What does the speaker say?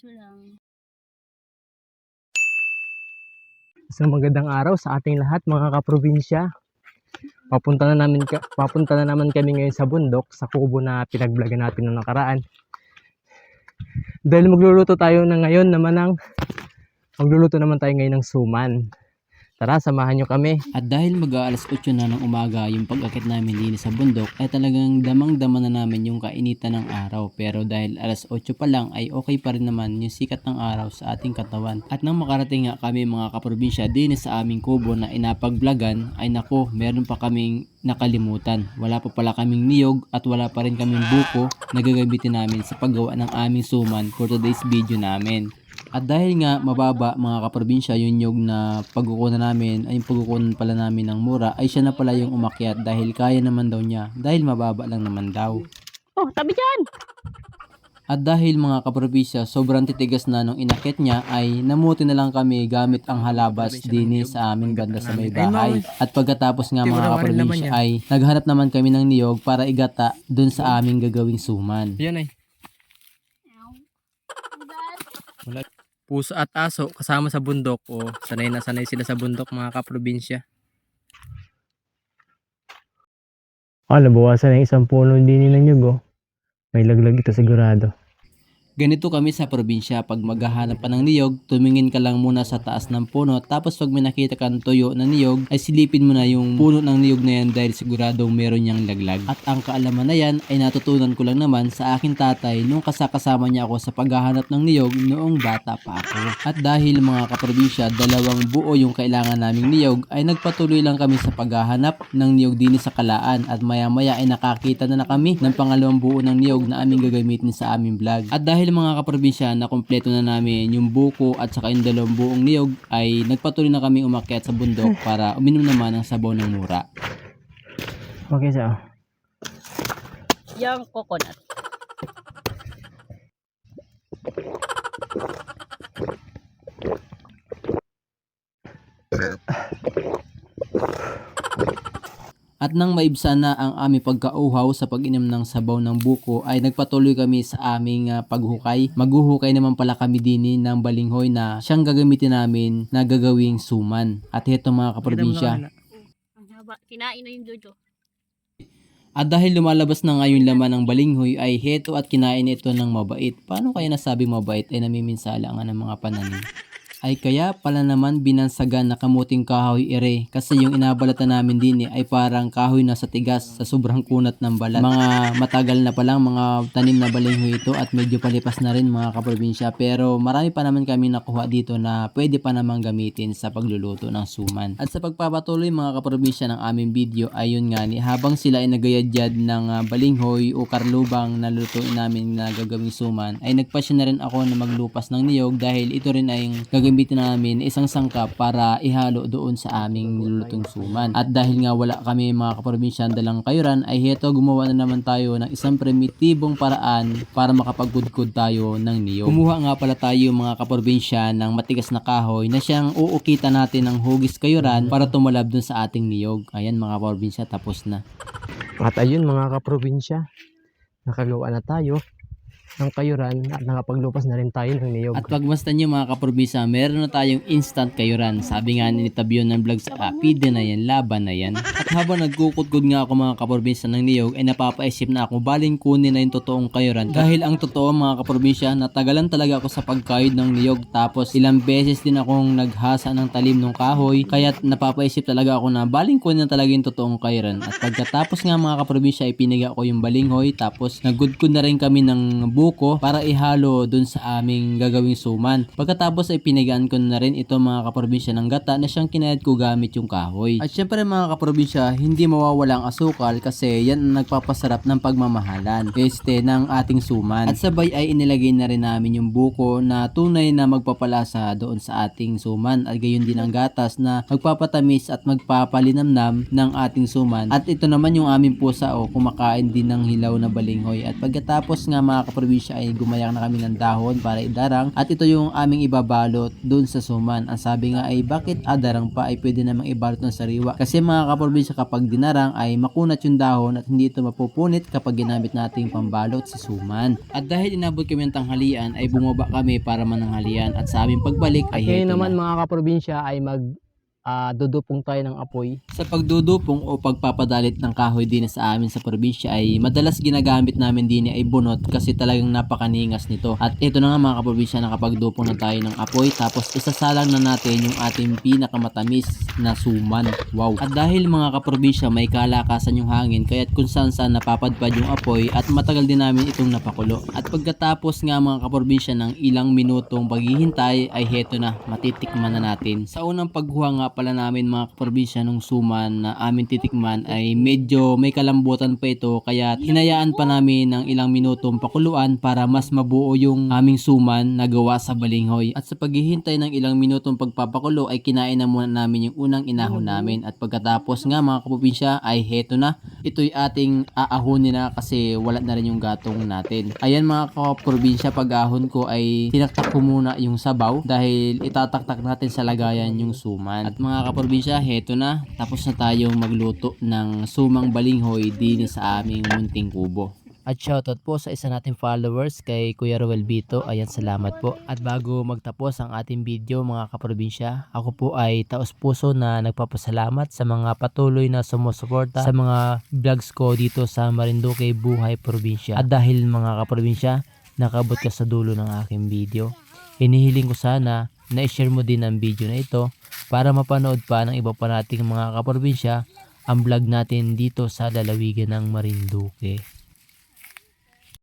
piso lang. Isang magandang araw sa ating lahat mga kaprobinsya. Papunta na namin ka, papunta na naman kami ngayon sa bundok sa kubo na pinagvlogan natin noong nakaraan. Dahil magluluto tayo na ngayon naman ng magluluto naman tayo ngayon ng suman. Tara, samahan nyo kami. At dahil mag-aalas 8 na ng umaga yung pag-akit namin din sa bundok ay talagang damang-dama na namin yung kainitan ng araw pero dahil alas 8 pa lang ay okay pa rin naman yung sikat ng araw sa ating katawan. At nang makarating nga kami mga kaprobinsya din sa aming kubo na inapagvlogan ay nako meron pa kaming nakalimutan. Wala pa pala kaming niyog at wala pa rin kaming buko na gagamitin namin sa paggawa ng aming suman for today's video namin. At dahil nga mababa mga kaprobinsya yung nyog na pagkukunan namin ay yung pagkukunan pala namin ng mura ay siya na pala yung umakyat dahil kaya naman daw niya dahil mababa lang naman daw. Oh, tabi dyan! At dahil mga kaprobinsya sobrang titigas na nung inakit niya ay namuti na lang kami gamit ang halabas din sa aming banda sa may bahay. At pagkatapos nga mga kaprobinsya ay naghanap naman kami ng niyog para igata dun sa aming gagawing suman. Yan ay. Puso at aso kasama sa bundok. O, sanay na sanay sila sa bundok mga kaprobinsya. Ah, nabawasan ng isang puno din ng nyug, oh. May laglag ito sigurado. Ganito kami sa probinsya, pag maghahanap ka ng niyog, tumingin ka lang muna sa taas ng puno, tapos pag may nakita kang tuyo na niyog, ay silipin mo na yung puno ng niyog na yan dahil siguradong meron niyang laglag. At ang kaalaman na yan ay natutunan ko lang naman sa aking tatay nung kasakasama niya ako sa paghahanap ng niyog noong bata pa ako. At dahil mga kaprobinsya, dalawang buo yung kailangan naming niyog, ay nagpatuloy lang kami sa paghahanap ng niyog din sa kalaan at maya maya ay nakakita na na kami ng pangalawang buo ng niyog na aming gagamitin sa aming vlog. At dahil mga kaprobinsya na kumpleto na namin yung buko at saka yung dalawang buong niyog ay nagpatuloy na kami umakyat sa bundok para uminom naman ng sabaw ng mura. Okay, sa Yung coconut. At nang maibsan na ang aming pagkauhaw sa pag-inom ng sabaw ng buko ay nagpatuloy kami sa aming ah, paghukay. Maghuhukay naman pala kami din ng balinghoy na siyang gagamitin namin na gagawing suman. At heto mga kaprobinsya. Kinain na yung jojo. At dahil lumalabas na ngayon laman ng balinghoy ay heto at kinain ito ng mabait. Paano kaya nasabing mabait ay namiminsala nga ng mga pananim? Ay kaya pala naman binansagan na kamuting kahoy ere kasi yung inabalatan namin din eh, ay parang kahoy na sa tigas sa sobrang kunat ng balat. Mga matagal na palang mga tanim na balinghoy ito at medyo palipas na rin mga kaprobinsya pero marami pa naman kami nakuha dito na pwede pa namang gamitin sa pagluluto ng suman. At sa pagpapatuloy mga kaprobinsya ng aming video ayun nga ni habang sila ay nagayadyad ng ah, balinghoy o karlubang na lutuin namin na gagawing suman ay nagpasya na rin ako na maglupas ng niyog dahil ito rin ay gagamitin namin isang sangkap para ihalo doon sa aming nilulutong suman. At dahil nga wala kami mga kaprobinsya dalang kayuran ay heto gumawa na naman tayo ng isang primitibong paraan para makapagkudkod tayo ng niyog. Kumuha nga pala tayo mga kaprobinsya ng matigas na kahoy na siyang uukita natin ng hugis kayuran para tumalab dun sa ating niyog. Ayan mga kaprobinsya tapos na. At ayun mga kaprobinsya, nakagawa na tayo ng kayuran at nakapaglupas na rin tayo ng niyog. At pagmastan nyo mga kaprobinsya, meron na tayong instant kayuran. Sabi nga ni Tabion ng vlog sa Apide na yan, laban na yan. At habang nagkukudkod nga ako mga kaprobinsya ng niyog, ay napapaisip na ako baling kunin na yung totoong kayuran. Dahil ang totoo mga kaprobinsya, natagalan talaga ako sa pagkayod ng niyog. Tapos ilang beses din akong naghasa ng talim ng kahoy. Kaya napapaisip talaga ako na baling kunin na talaga yung totoong kayuran. At pagkatapos nga mga kaprobinsya, ipiniga ko yung balinghoy. Tapos nagudkod na rin kami ng buko para ihalo dun sa aming gagawing suman. Pagkatapos ay pinigaan ko na rin ito mga kaprobinsya ng gata na siyang kinayad ko gamit yung kahoy. At syempre mga kaprobinsya, hindi mawawala ang asukal kasi yan ang nagpapasarap ng pagmamahalan este ng ating suman. At sabay ay inilagay na rin namin yung buko na tunay na magpapalasa doon sa ating suman at gayon din ang gatas na magpapatamis at magpapalinamnam ng ating suman. At ito naman yung aming pusa o kumakain din ng hilaw na balinghoy. At pagkatapos nga mga kaprobinsya kaprobinsya ay gumayak na kami ng dahon para idarang at ito yung aming ibabalot dun sa suman. Ang sabi nga ay bakit adarang pa ay pwede namang ibalot ng sariwa. Kasi mga kaprobinsya kapag dinarang ay makunat yung dahon at hindi ito mapupunit kapag ginamit natin pambalot sa suman. At dahil inabot kami ng tanghalian ay bumaba kami para mananghalian at sa aming pagbalik ay Ngayon heto naman na. mga kaprobinsya ay mag ah, dudupong tayo ng apoy. Sa pagdudupong o pagpapadalit ng kahoy din sa amin sa probinsya ay madalas ginagamit namin din ay bunot kasi talagang napakaningas nito. At ito na nga mga kaprobinsya nakapagdupong na tayo ng apoy tapos isasalang na natin yung ating pinakamatamis na suman. Wow! At dahil mga kaprobinsya may kalakasan yung hangin kaya't kung saan saan napapadpad yung apoy at matagal din namin itong napakulo. At pagkatapos nga mga kaprobinsya ng ilang minutong paghihintay ay heto na matitikman na natin. Sa unang paghuha pala namin mga kaprobinsya ng suman na amin titikman ay medyo may kalambutan pa ito kaya hinayaan pa namin ng ilang minutong pakuluan para mas mabuo yung aming suman na gawa sa balinghoy. At sa paghihintay ng ilang minutong pagpapakulo ay kinain na muna namin yung unang inahon namin at pagkatapos nga mga kaprobinsya ay heto na ito'y ating aahonin na kasi wala na rin yung gatong natin. Ayan mga kaprobinsya pag-ahon ko ay tinaktak ko muna yung sabaw dahil itataktak natin sa lagayan yung suman. At mga kaprobinsya, heto na. Tapos na tayong magluto ng sumang balinghoy din sa aming munting kubo. At shoutout po sa isa nating followers kay Kuya Roel Bito. Ayan, salamat po. At bago magtapos ang ating video mga kaprobinsya, ako po ay taos puso na nagpapasalamat sa mga patuloy na sumusuporta sa mga vlogs ko dito sa Marinduque Buhay Probinsya. At dahil mga kaprobinsya, nakabot ka sa dulo ng aking video, hinihiling ko sana na i-share mo din ang video na ito para mapanood pa ng iba pa nating mga kaprobinsya ang vlog natin dito sa lalawigan ng Marinduque.